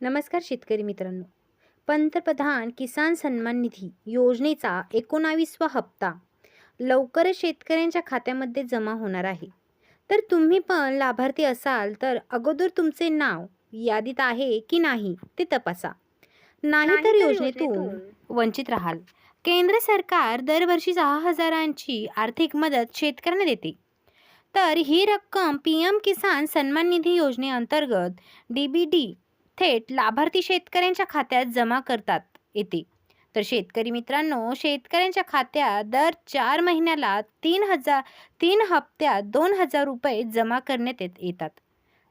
नमस्कार शेतकरी मित्रांनो. पंतप्रधान किसान सन्मान निधी योजनेचा एकोणावीसवा हप्ता लवकरच शेतकऱ्यांच्या खात्यामध्ये जमा होणार आहे. तर तुम्ही पण लाभार्थी असाल तर अगोदर तुमचे नाव यादीत आहे की नाही ते तपासा. नाही तर योजनेतून वंचित राहाल. केंद्र सरकार दरवर्षी सहा हजारांची आर्थिक मदत शेतकऱ्यांना देते. तर ही रक्कम पी एम किसान सन्मान निधी योजनेअंतर्गत डी बी डी थेट लाभार्थी शेतकऱ्यांच्या खात्यात जमा करतात येते. तर शेतकरी मित्रांनो शेतकऱ्यांच्या खात्यात दर चार महिन्याला तीन हजार तीन हप्त्यात दोन हजार रुपये जमा करण्यात येत येतात.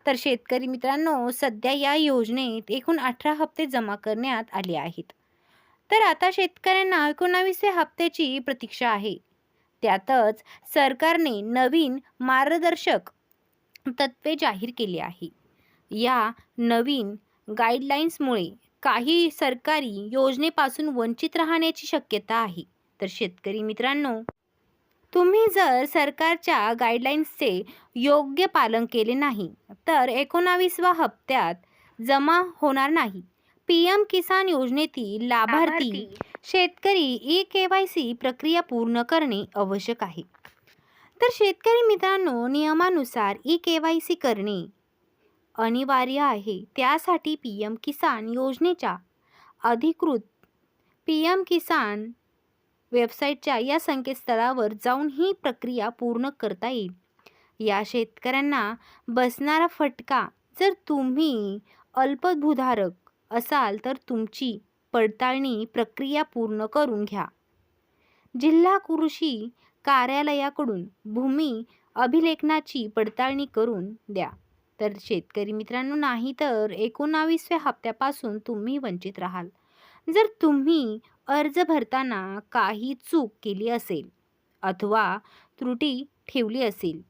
तर शेतकरी मित्रांनो सध्या या योजनेत एकूण अठरा हप्ते जमा करण्यात आले आहेत. तर आता शेतकऱ्यांना एकोणावीसव्या हप्त्याची प्रतीक्षा आहे. त्यातच सरकारने नवीन मार्गदर्शक तत्त्वे जाहीर केली आहे. या नवीन गाईडलाईन्समुळे काही सरकारी योजनेपासून वंचित राहण्याची शक्यता आहे. तर शेतकरी मित्रांनो तुम्ही जर सरकारच्या गाईडलाईन्सचे योग्य पालन केले नाही तर एकोणावीसवा हप्त्यात जमा होणार नाही. पी एम किसान योजनेतील लाभार्थी. शेतकरी ई के वाय सी प्रक्रिया पूर्ण करणे आवश्यक आहे. तर शेतकरी मित्रांनो नियमानुसार ई के वाय सी करणे अनिवार्य आहे. त्यासाठी पी एम किसान योजनेच्या अधिकृत पी एम किसान वेबसाईटच्या या संकेतस्थळावर जाऊन ही प्रक्रिया पूर्ण करता येईल. या शेतकऱ्यांना बसणारा फटका जर तुम्ही अल्पभूधारक असाल तर तुमची पडताळणी प्रक्रिया पूर्ण करून घ्या. जिल्हा कृषी कार्यालयाकडून भूमी अभिलेखनाची पडताळणी करून द्या. तर शेतकरी मित्रांनो नाही तर एकोणावीसव्या हप्त्यापासून तुम्ही वंचित राहाल. जर तुम्ही अर्ज भरताना काही चूक केली असेल अथवा त्रुटी ठेवली असेल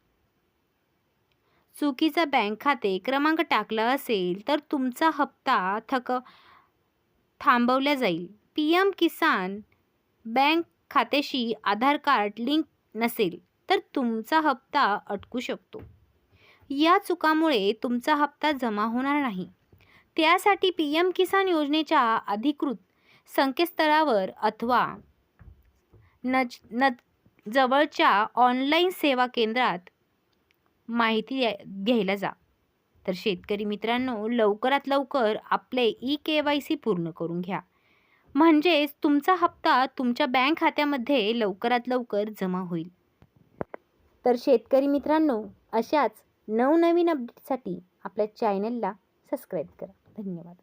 चुकीचा बँक खाते क्रमांक टाकला असेल तर तुमचा हप्ता थक थांबवल्या जाईल. पी एम किसान बँक खात्याशी आधार कार्ड लिंक नसेल तर तुमचा हप्ता अटकू शकतो. या चुकामुळे तुमचा हप्ता जमा होणार नाही. त्यासाठी पी एम किसान योजनेच्या अधिकृत संकेतस्थळावर अथवा नज न जवळच्या ऑनलाईन सेवा केंद्रात माहिती घ्यायला जा. तर शेतकरी मित्रांनो लवकरात लवकर आपले ई के वाय सी पूर्ण करून घ्या. म्हणजेच तुमचा हप्ता तुमच्या बँक खात्यामध्ये लवकरात लवकर जमा होईल. तर शेतकरी मित्रांनो अशाच नवनवीन अपडेटसाठी आपल्या चॅनलला सबस्क्राईब करा. धन्यवाद.